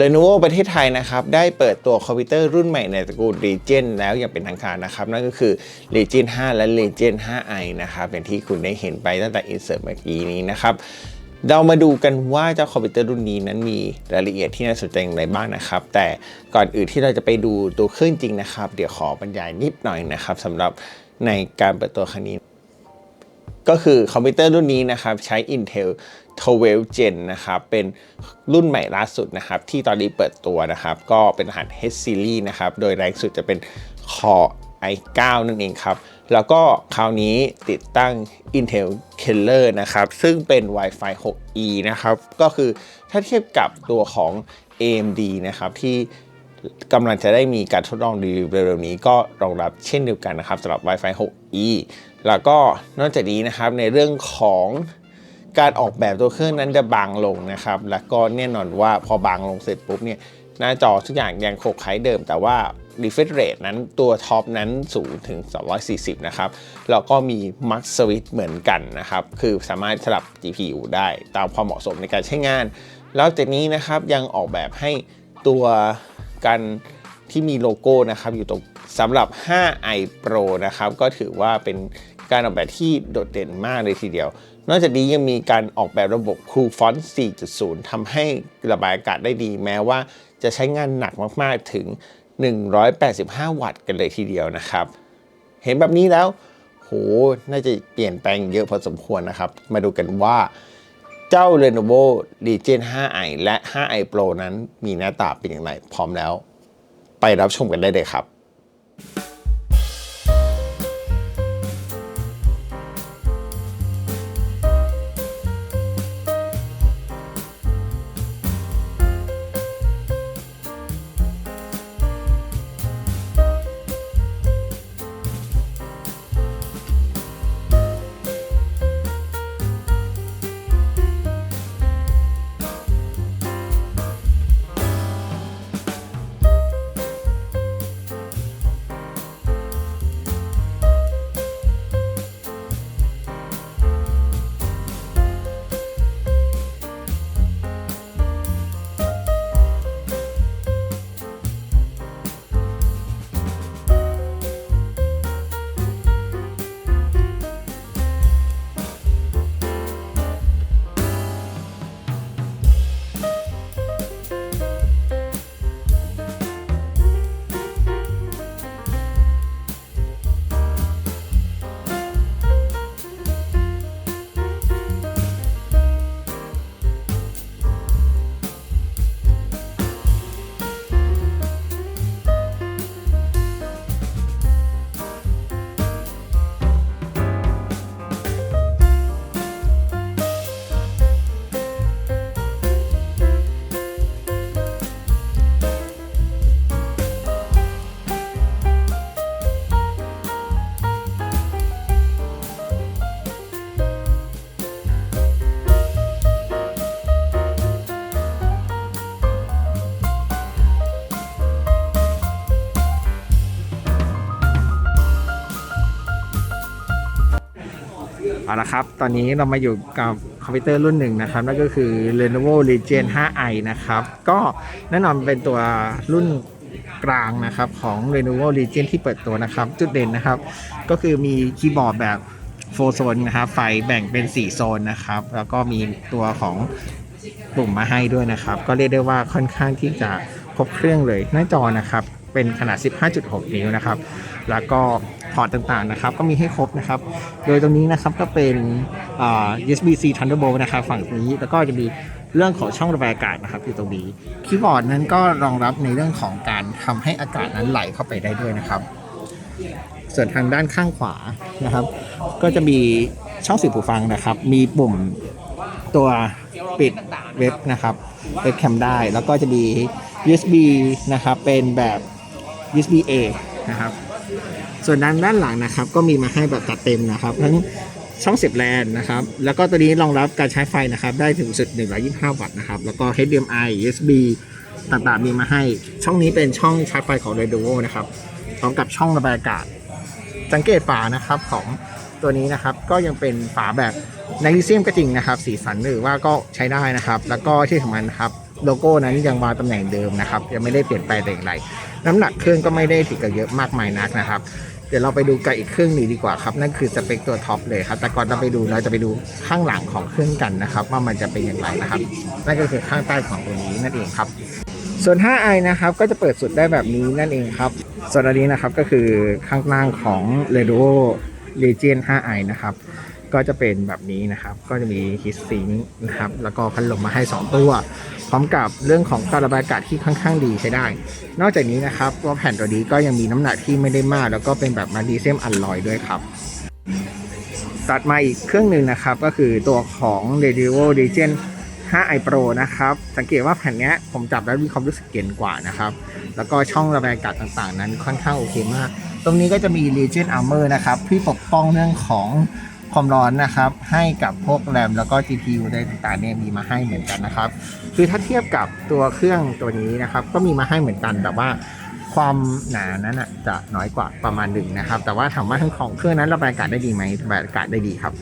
Lenovo ประเทศไทยนะครับ ได้เปิดตัวคอมพิวเตอร์รุ่นใหม่ในตระกูล Legion แล้วอย่างเป็นทางการนะครับ นั่นก็คือ Legion 5 และ Legion 5i นะครับเป็นที่คุณได้เห็นไปตั้งแต่ insert เมื่อกี้นี้นะครับเรามาดูกันว่าเจ้าคอมพิวเตอร์รุ่นนี้นั้นมีรายละเอียดที่น่าสนใจอย่างไรบ้างนะครับ แต่ก่อนอื่นที่เราจะไปดูตัวเครื่องจริงนะครับ เดี๋ยวขอบรรยายนิดหน่อยนะครับสำหรับในการเปิดตัวครั้งนี้ ก็คือคอมพิวเตอร์รุ่นนี้นะครับใช้ Intel 12 Gen นะครับเป็นรุ่นใหม่ล่าสุดนะครับที่ตอนนี้เปิดตัวนะครับก็เป็นรหัส H series นะครับโดยแรงสุดจะเป็น Core i9 นั่นเองครับ แล้วก็คราวนี้ติดตั้ง Intel Keller นะครับ ซึ่งเป็น Wi-Fi 6E นะครับ ก็คือถ้าเทียบกับตัวของ AMD นะครับ ที่กำลังจะได้มีการทดลองรีวิวเร็วๆนี้ก็รองรับเช่นเดียวกันนะครับสำหรับ Wi-Fi 6E แล้วก็นอกจากนี้นะครับในเรื่องของการออกแบบตัวเครื่องนั้นจะบางลงนะครับ แล้วก็แน่นอนว่าพอบางลงเสร็จปุ๊บเนี่ยหน้าจอทุกอย่างยังคงคล้ายเดิม แต่ว่า refresh rate นั้นตัวท็อปนั้นสูงถึง 240 นะครับ แล้วก็มี Max Switch เหมือนกันนะครับ คือสามารถสลับ GPU ได้ตามความเหมาะสมในการใช้งาน แล้วจากนี้นะครับยังออกแบบให้ตัวกันที่มีโลโก้นะครับอยู่ตรงสำหรับ 5i Pro นะครับ ก็ถือว่าเป็น การออกแบบที่โดดเด่นมากเลยทีเดียว นอกจากนี้ยังมีการออกแบบระบบ Cool Font 4.0 ทำให้ระบายอากาศได้ดีแม้ว่าจะใช้งานหนักมากๆถึง 185 วัตต์กันเลยทีเดียวนะครับ เห็นแบบนี้แล้ว โห น่าจะเปลี่ยนแปลงเยอะพอสมควรนะครับ มาดูกันว่าเจ้า Lenovo Legion 5i และ 5i Pro นั้นมีหน้าตาเป็นอย่างไร พร้อมแล้ว ไปรับชมกันได้เลยครับ เอาละครับ ตอนนี้เรามาอยู่กับคอมพิวเตอร์รุ่นหนึ่งนะครับ นั่นก็คือ Lenovo Legion 5i นะครับ ก็แน่นอนเป็นตัวรุ่นกลางนะครับของ Lenovo Legion ที่เปิดตัวนะครับ จุดเด่นนะครับ ก็คือมีคีย์บอร์ดแบบโฟโซนนะครับ ไฟแบ่งเป็น 4 โซนนะครับ แล้วก็มีตัวของปุ่มมาให้ด้วยนะครับ ก็เรียกได้ว่าค่อนข้างที่จะครบเครื่องเลย หน้าจอนะครับ เป็นขนาด 15.6 นิ้วนะครับ แล้วก็ พอร์ตต่างๆนะครับ ก็มีให้ครบนะครับ โดยตรงนี้นะครับก็เป็นอ่า USB-C Thunderbolt นะครับฝั่งนี้แล้วก็จะมีเรื่องของช่องระบายอากาศนะครับอยู่ตรงนี้คีย์บอร์ดนั้นก็รองรับในเรื่องของการทำให้อากาศนั้นไหลเข้าไปได้ด้วยนะครับ ส่วนทางด้านข้างขวานะครับ ก็จะมีช่องเสียบหูฟังนะครับ มีปุ่มตัวปิดเว็บนะครับเว็บแคมได้ แล้วก็จะมี USB นะครับเป็นแบบ USB A นะครับ ส่วนด้านด้านหลังนะครับ ก็มีมาให้แบบตัดเต็มนะครับ ทั้งช่องเสียบแลนนะครับ แล้วก็ตัวนี้รองรับการใช้ไฟนะครับ ได้ถึงสุด 125 วัตต์นะครับ แล้วก็ HDMI USB ต่างๆ มีมาให้ ช่องนี้เป็นช่องชาร์จไฟของ Lenovo นะครับ พร้อมกับช่องระบายอากาศ สังเกตฝานะครับของตัวนี้นะครับ ก็ยังเป็นฝาแบบไนลิเซียมก็จริงนะครับ สีสันหรือว่าก็ใช้ได้นะครับ แล้วก็ที่สำคัญครับโลโก้นั้นยังวางตำแหน่งเดิมนะครับ ยังไม่ได้เปลี่ยนแปลงแต่อย่างไร น้ำหนักเครื่องก็ไม่ได้ติดกับเยอะมากมายนักนะครับ ดี๋ยวเราไปดูกับอีกเครื่องหนี้ดีกว่าครับ นั่นคือสเปคตัวท็อปเลยครับ แต่ก่อนเราไปดูเราจะไปดูข้างหลังของเครื่องกันนะครับ ว่ามันจะเป็นอย่างไรนะครับ นั่นก็คือข้างใต้ของตัวนี้นั่นเองครับ ส่วน 5i นะครับก็จะเปิดสุดได้แบบนี้นั่นเองครับ ส่วนอันนี้นะครับก็คือข้างล่างของ r e d o Legion 5i นะครับก็จะเป็นแบบนี้นะครับ ก็จะมีฮิสซิงนะครับ แล้วก็พัดลมมาให้ 2 ตัว ร้อมกับเรื่องของการระบายอากาศที่ค่อนข้างดีใช้ได้ นอกจากนี้นะครับตัวแผ่นตัวนี้ก็ยังมีน้ำหนักที่ไม่ได้มาก แล้วก็เป็นแบบมาดีเซียมอัลลอยด้วยครับตัดมาอีกเครื่องหนึ่งนะครับ ก็คือตัวของ Radio Legion 5i Pro นะครับ สังเกตว่าแผ่นนี้ผมจับแล้วมีความรู้สึกเย็นกว่านะครับ แล้วก็ช่องระบายอากาศต่างๆ นั้นค่อนข้างโอเคมาก ตรงนี้ก็จะมี Legion Armor นะครับที่ปกป้องเรื่องของ ความร้อนนะครับ ให้กับพวกแรมแล้วก็ GPU ได้ต่างๆเนี่ยมีมาให้เหมือนกันนะครับ คือถ้าเทียบกับตัวเครื่องตัวนี้นะครับ ก็มีมาให้เหมือนกันแต่ว่าความหนานั้นอะจะน้อยกว่าประมาณหนึ่งนะครับ แต่ว่าถามว่าทั้งของเครื่องนั้นระบายอากาศได้ดีไหมระบายอากาศได้ดีครับ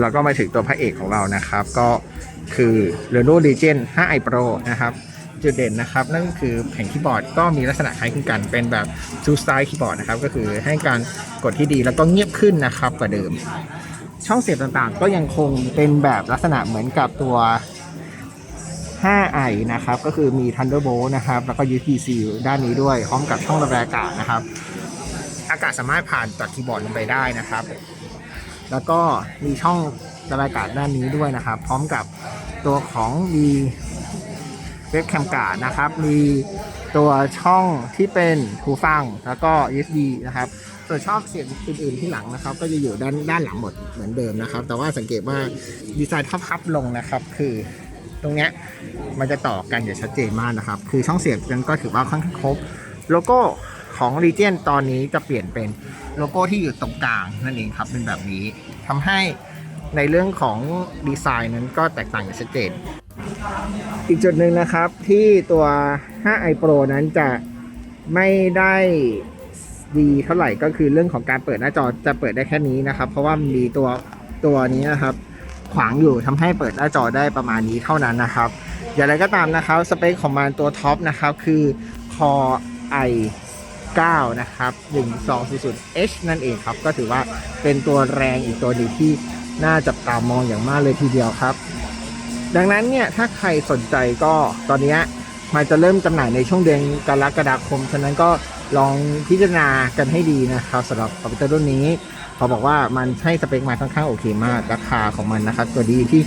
แล้วก็มาถึงตัวพระเอกของเรานะครับ ก็คือ Lenovo Legion 5i Pro นะครับ จุดเด่นนะครับ นั่นก็คือแผ่นคีย์บอร์ดก็มีลักษณะคล้ายคลึงกันเป็นแบบ two style คีย์บอร์ดนะครับ ก็คือให้การกดที่ดีแล้วก็เงียบขึ้นนะครับกว่าเดิม ช่องเสียบต่างๆ ก็ยังคงเป็นแบบลักษณะเหมือนกับตัว 5i นะครับ ก็คือมี Thunderbolt นะครับ แล้วก็ USB-C ด้านนี้ด้วย พร้อมกับช่องระบายอากาศนะครับ อากาศสามารถผ่านจากคีย์บอร์ดลงไปได้นะครับ แล้วก็มีช่องระบายอากาศด้านนี้ด้วยนะครับ พร้อมกับตัวของมีเว็บแคมการ์ดนะครับ มีตัวช่องที่เป็นหูฟังแล้วก็ USB นะครับ ส่วนช่องเสียงอื่นๆที่หลังนะครับ ก็จะอยู่ด้านด้านหลังหมดเหมือนเดิมนะครับ แต่ว่าสังเกตว่าดีไซน์พับๆลงนะครับ คือตรงเนี้ยมันจะต่อกันอย่างชัดเจนมากนะครับ คือช่องเสียงนั้นก็ถือว่าค่อนข้างครบ โลโก้ ของ Legion ตอนนี้จะเปลี่ยนเป็นโลโก้ที่อยู่ตรงกลางนั่นเองครับเป็นแบบนี้ทำให้ในเรื่องของดีไซน์นั้นก็แตกต่างอย่างชัดเจน อีกจุดหนึ่งนะครับที่ตัว 5i Pro นั้นจะไม่ได้ดีเท่าไหร่ก็คือเรื่องของการเปิดหน้าจอจะเปิดได้แค่นี้นะครับ เพราะว่ามีตัวตัวนี้นะครับ ขวางอยู่ทำให้เปิดหน้าจอได้ประมาณนี้เท่านั้นนะครับ อย่างไรก็ตามนะครับสเปคของมันตัวท็อปนะครับคือ Core i 9 นะครับ 1200H นั่นเองครับ ก็ถือว่าเป็นตัวแรงอีกตัวหนึงที่น่าจับตามองอย่างมากเลยทีเดียวครับ ดังนั้นเนี่ยถ้าใครสนใจก็ตอนนี้มันจะเริ่มจำหน่ายในช่วงเดือนกรกฎาคม ฉะนั้นก็ลองพิจารณากันให้ดีนะครับสำหรับคอมพิวเตอร์รุ่นนี้เขาบอกว่ามันให้สเปคมาค่อนข้างโอเคมากราคาของมันนะครับ ตัวดีที่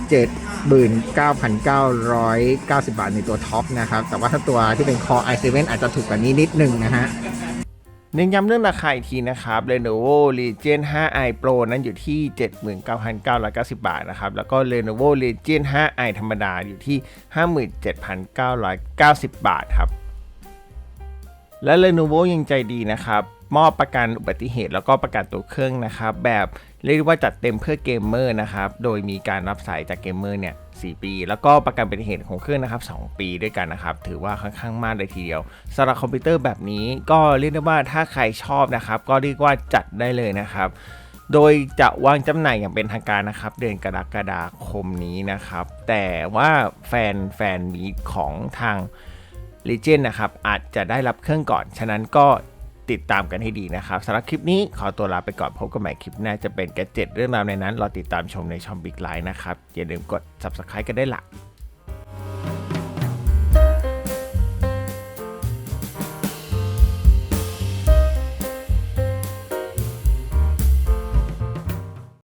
7 79,990 บาทในตัวท็อปนะครับ แต่ว่าถ้าตัวที่เป็น Core i7 อาจจะถูกกว่านี้นิดนึงนะฮะเน้นย้ำเรื่องราคาอีกทีนะครับ Lenovo Legion 5i Pro นั้นอยู่ที่ 79,990 บาทนะครับ แล้วก็ Lenovo Legion 5i ธรรมดาอยู่ที่ 57,990 บาทครับ และ Lenovo ยังใจดีนะครับ มอบประกันอุบัติเหตุ แล้วก็ประกันตัวเครื่องนะครับแบบเรียกได้ว่าจัดเต็มเพื่อเกมเมอร์นะครับโดยมีการรับสายจากเกมเมอร์เนี่ย4ปี แล้วก็ประกันอุบัติเหตุของเครื่องนะครับ 2 ปีด้วยกันนะครับ ถือว่าค่อนข้างมากเลยทีเดียวสำหรับคอมพิวเตอร์แบบนี้ก็เรียกได้ว่าถ้าใครชอบนะครับ ก็เรียกว่าจัดได้เลยนะครับโดยจะวางจำหน่ายอย่างเป็นทางการนะครับ เดือนกรกฎาคมนี้นะครับ แต่ว่าแฟนแฟนมีของทาง Legend นะครับอาจจะได้รับเครื่องก่อน ฉะนั้นก็ ติดตามกันให้ดีนะครับสำหรับคลิปนี้ขอตัวลาไปก่อนพบกันใหม่คลิปหน้าจะเป็นแกจิตเรื่องราวในนั้นรอติดตามชมในช่องบิ๊กไลน์นะครับอย่าลืมกด Subscribe กันได้วยล่ะ